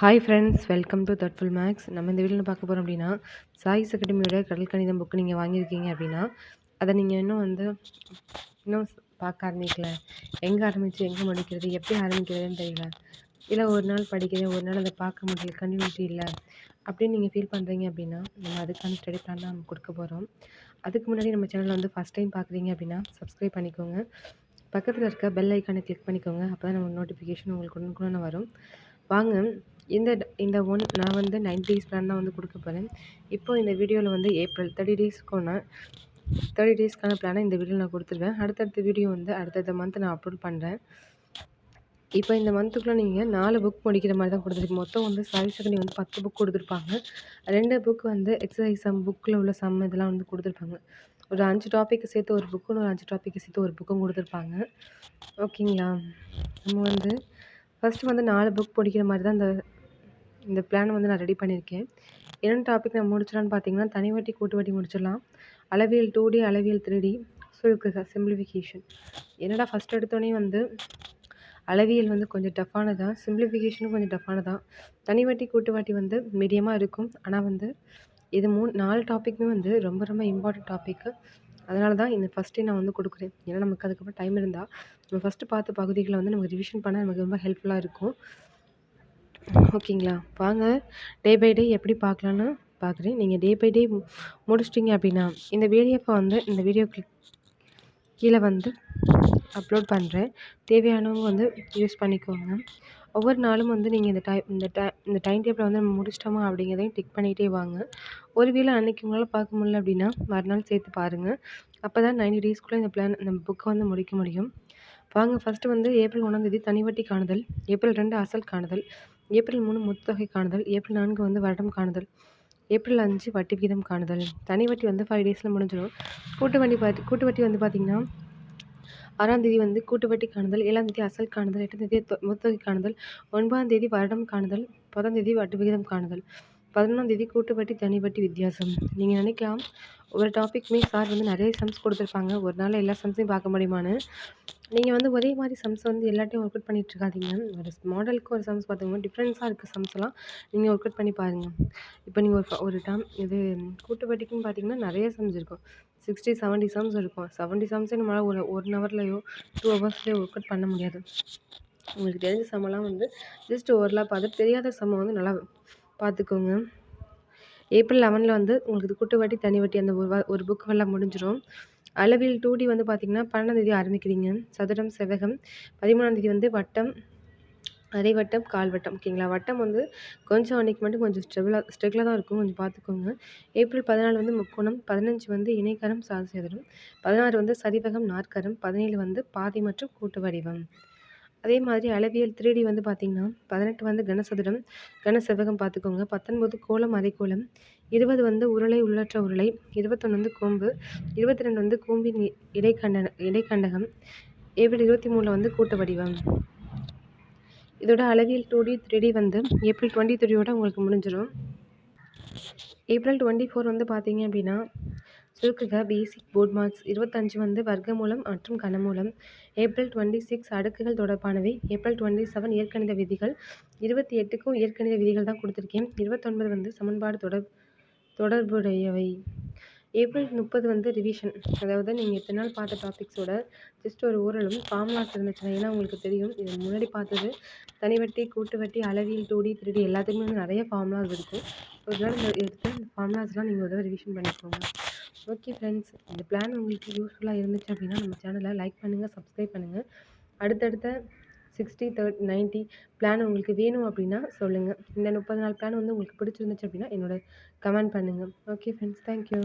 Hi friends welcome to தட்ஃபுல் maths நம்ம இந்த வீடியோவில் பார்க்க போகிறோம் அப்படின்னா சாய்ஸ் அகாடமியோட கடல் கணிதம் புக்கு நீங்கள் வாங்கியிருக்கீங்க அப்படின்னா அதை நீங்கள் இன்னும் வந்து இன்னும் பார்க்க ஆரம்பிக்கல. எங்கே ஆரம்பித்து எங்கே முடிக்கிறது எப்படி ஆரம்பிக்கிறதுன்னு தெரியல. இல்லை ஒரு நாள் படிக்கிறேன் ஒரு நாள் அதை பார்க்க முடியல கண்டினியூட்டி இல்லை அப்படின்னு நீங்கள் ஃபீல் பண்ணுறீங்க அப்படின்னா நம்ம அதுக்கான ஸ்டடி பிளான் தான் நம்ம கொடுக்க போகிறோம் அதுக்கு முன்னாடி நம்ம சேனலில் வந்து ஃபஸ்ட் டைம் பார்க்குறீங்க அப்படின்னா சப்ஸ்கிரைப் பண்ணிக்கோங்க. பக்கத்தில் இருக்க பெல் ஐக்கானை கிளிக் பண்ணிக்கோங்க. அப்போ தான் நம்ம நோட்டிஃபிகேஷன் உங்களுக்கு உடனுக்குடனே வரும். வாங்க. இந்த இந்த ஒன் நான் வந்து நைன்டி டேஸ் பிளான் தான் வந்து கொடுக்க போகிறேன் இப்போது இந்த வீடியோவில் வந்து ஏப்ரல் தேர்ட்டி டேஸ்க்கான தேர்ட்டி டேஸ்க்கான பிளானை இந்த வீடியோவில் நான் கொடுத்துருவேன். அடுத்தடுத்த வீடியோ வந்து அடுத்தடுத்த மந்த் நான் அப்லோட் பண்ணுறேன் இப்போ இந்த மந்த்துக்குள்ளே நீங்கள் நாலு புக் முடிக்கிற மாதிரி தான் கொடுத்துருக்கு மொத்தம் வந்து சாரி செகண்டி வந்து பத்து புக் கொடுத்துருப்பாங்க. ரெண்டு புக் வந்து எக்ஸசைஸ் சம் புக்கில் உள்ள சம் இதெல்லாம் வந்து கொடுத்துருப்பாங்க. ஒரு அஞ்சு டாப்பிக்கு சேர்த்து ஒரு புக்கும் ஒரு அஞ்சு டாப்பிக்கு சேர்த்து ஒரு புக்கும் கொடுத்துருப்பாங்க. ஓகேங்களா? நம்ம வந்து ஃபஸ்ட்டு வந்து நாலு புக் படிக்கிற மாதிரி தான் இந்த இந்த பிளான் வந்து நான் ரெடி பண்ணியிருக்கேன். என்னென்ன டாபிக் நான் முடிச்சிடலான்னு பார்த்தீங்கன்னா தனி வட்டி கூட்டு வட்டி முடிச்சிடலாம். அளவியல் டூ டி அளவியல் த்ரீ டி சுருக்கு சிம்பிளிஃபிகேஷன் என்னடா ஃபஸ்ட் எடுத்தோடனே வந்து அளவியல் வந்து கொஞ்சம் டஃப்பானதான் சிம்பிளிஃபிகேஷனும் கொஞ்சம் டஃப்பானதான் தனி வட்டி கூட்டு வாட்டி வந்து மீடியமாக இருக்கும். ஆனால் வந்து இது மூணு நாலு டாப்பிக்குமே வந்து ரொம்ப ரொம்ப இம்பார்ட்டன்ட் டாப்பிக்கு அதனால தான் இந்த ஃபஸ்ட்டே நான் வந்து கொடுக்குறேன். ஏன்னா நமக்கு அதுக்கப்புறம் டைம் இருந்தால் நம்ம ஃபஸ்ட்டு பார்த்த பகுதிகளை வந்து நமக்கு ரிவிஷன் பண்ண நமக்கு ரொம்ப ஹெல்ப்ஃபுல்லாக இருக்கும். ஓகேங்களா வாங்க டே பை டே எப்படி பார்க்கலான்னு பார்க்குறேன். நீங்கள் டே பை டே முடிச்சிட்டிங்க அப்படின்னா இந்த பிடிஎஃப்பை வந்து இந்த வீடியோ கிளிக் கீழே வந்து அப்லோட் பண்ணுறேன் தேவையானவங்க வந்து யூஸ் பண்ணிக்கோங்க. ஒவ்வொரு நாளும் வந்து நீங்கள் இந்த டை இந்த டை இந்த டைம் டேபிளை வந்து நம்ம முடிச்சிட்டோமா அப்படிங்கிறதையும் டிக் பண்ணிகிட்டே வாங்க. ஒரு வேளை அன்றைக்கி உங்களால் பார்க்க முடியல அப்படின்னா மறுநாள் சேர்த்து பாருங்கள் அப்போ தான் நைன்டி டேஸ்க்குள்ளே இந்த பிளான் நம்ம புக்கை வந்து முடிக்க முடியும். வாங்க ஃபஸ்ட்டு வந்து ஏப்ரல் ஒன்றாந்தேதி தனிவட்டி காணுதல் ஏப்ரல் ரெண்டு அசல் காணுதல் ஏப்ரல் மூணு முத்தொகை காணுதல் ஏப்ரல் நான்கு வந்து வருடம் காணுதல் ஏப்ரல் அஞ்சு வட்டி விகிதம் காணுதல். தனி வட்டி வந்து ஃபைவ் டேஸில் முடிஞ்சிடும். கூட்டு வண்டி பார்த்து கூட்டு வட்டி வந்து பார்த்திங்கன்னா ஆறாம் தேதி வந்து கூட்டுவட்டி காணுதல் ஏழாம் தேதி அசல் காணுதல் எட்டாம் தேதி முத்தொகை காணுதல் ஒன்பதாம் தேதி வருடம் காணுதல் பத்தாம் தேதி வட்டி விகிதம் காணுதல். பதினொன்றாம் தேதி கூட்டு வட்டி தனி வட்டி வித்தியாசம். நீங்கள் நினைக்கலாம் ஒரு டாப்பிக்குமே சார் வந்து நிறைய சம்ஸ் கொடுத்துருப்பாங்க. ஒரு நாள் எல்லா சம்ஸையும் பார்க்க முடியுமான்னு. நீங்கள் வந்து ஒரே மாதிரி சம்ஸ் வந்து எல்லாத்தையும் ஒர்க் அவுட் பண்ணிகிட்டு இருக்காதீங்க. ஒரு மாடலுக்கு ஒரு சம்ஸ் பார்த்துக்கோங்க. டிஃப்ரென்ஸாக இருக்க சம்ஸ்லாம் நீங்கள் ஒர்க் அவுட் பண்ணி பாருங்கள் இப்போ நீங்கள் ஒரு ஒரு டம் இது கூட்டு வட்டிக்குன்னு பார்த்தீங்கன்னா நிறைய சம்ஸ் இருக்கும். சிக்ஸ்டி செவன்ட்டி சம்ஸ் இருக்கும். செவன்ட்டி சம்ஸே நம்மளால் ஒரு ஒன் ஹவர்லையோ டூ ஹவர்ஸ்லேயோ ஒர்க் அவுட் பண்ண முடியாது. உங்களுக்கு தெரிஞ்ச சம்மெல்லாம் வந்து ஜஸ்ட் ஓரலாக பார்த்து தெரியாத சம்மை வந்து நல்லா பார்த்துக்கோங்க. ஏப்ரல் லெவனில் வந்து உங்களுக்கு கூட்டு வட்டி தனி வட்டி அந்த ஒரு ஒரு புக்கெல்லாம் முடிஞ்சிடும் அளவில் டூ டி வந்து பார்த்திங்கன்னா பன்னெண்டாந்தேதி ஆரம்பிக்கிறீங்க. சதுரம் செவ்வகம். பதிமூணாந்தேதி வந்து வட்டம் அரை வட்டம் கால் வட்டம் ஓகேங்களா வட்டம் வந்து கொஞ்சம் அன்றைக்கி மட்டும் கொஞ்சம் ஸ்ட்ரகிளாக ஸ்ட்ரகிளாக தான் இருக்கும். கொஞ்சம் பார்த்துக்கோங்க ஏப்ரல் பதினாலு வந்து முக்கோணம் பதினஞ்சு வந்து இணைக்கரம் சாதி சேதனம் பதினாறு வந்து சரிவகம் நாற்கரம். பதினேழு வந்து பாதி மற்றும் கூட்டு வடிவம். அதே மாதிரி அளவியல் த்ரீ டி வந்து பார்த்திங்கன்னா பதினெட்டு வந்து கனசதுரம் கனசெவ்வகம் பார்த்துக்கோங்க பத்தொன்பது கோலம் அரைக்கோலம் இருபது வந்து உருளை உள்ளற்ற உருளை. இருபத்தொன்று வந்து கோம்பு. இருபத்தி ரெண்டு வந்து கூம்பின் இடைக்கண்ட இடைக்கண்டகம். ஏப்ரல் இருபத்தி மூணில் வந்து கூட்டு வடிவம். இதோட அளவியல் டூ டி த்ரீ டி வந்து ஏப்ரல் டுவெண்ட்டி த்ரீயோட உங்களுக்கு முடிஞ்சிடும் ஏப்ரல் டுவெண்ட்டி ஃபோர் வந்து பார்த்தீங்க அப்படின்னா சுருக்குக பேசிக் போர்ட் மார்க்ஸ் இருபத்தஞ்சு வந்து வர்க்கமூலம் மற்றும் கனமூலம். ஏப்ரல் டுவெண்ட்டி சிக்ஸ் அடுக்குகள் தொடர்பானவை. ஏப்ரல் டுவெண்ட்டி செவன் இயற்கணித விதிகள். இருபத்தி எட்டுக்கும் இயற்கணித விதிகள் தான் கொடுத்துருக்கேன். இருபத்தொன்பது வந்து சமன்பாடு தொடர் தொடர்புடையவை. ஏப்ரல் முப்பது வந்து ரிவிஷன் அதாவது நீங்கள் இத்தனை நாள் பார்த்த டாபிக்ஸோட ஜஸ்ட் ஒரு ஓரளவு ஃபார்முலாஸ் இருந்துச்சுன்னா ஏன்னா உங்களுக்கு தெரியும் இது முன்னாடி பார்த்தது தனி வட்டி கூட்டு வட்டி அளவியல் டூடி த்ரீடி எல்லாத்துக்குமே வந்து நிறைய ஃபார்முலாஸ் இருக்கும். ஒரு நாள் இந்த எடுத்து இந்த ஃபார்முலாஸ்லாம் நீங்கள் ஒரு ரிவிஷன் பண்ணிக்கோங்க. ஓகே ஃப்ரெண்ட்ஸ் இந்த பிளான் உங்களுக்கு யூஸ்ஃபுல்லாக இருந்துச்சு அப்படின்னா நம்ம சேனலை லைக் பண்ணுங்கள் சப்ஸ்கிரைப் பண்ணுங்கள் அடுத்தடுத்த சிக்ஸ்டி தேர்ட் நைன்ட்டி பிளான் உங்களுக்கு வேணும் அப்படின்னா சொல்லுங்கள் இந்த முப்பது நாள் பிளான் வந்து உங்களுக்கு பிடிச்சிருந்துச்சு அப்படின்னா என்னோட கமெண்ட் பண்ணுங்கள் ஓகே ஃப்ரெண்ட்ஸ் தேங்க்யூ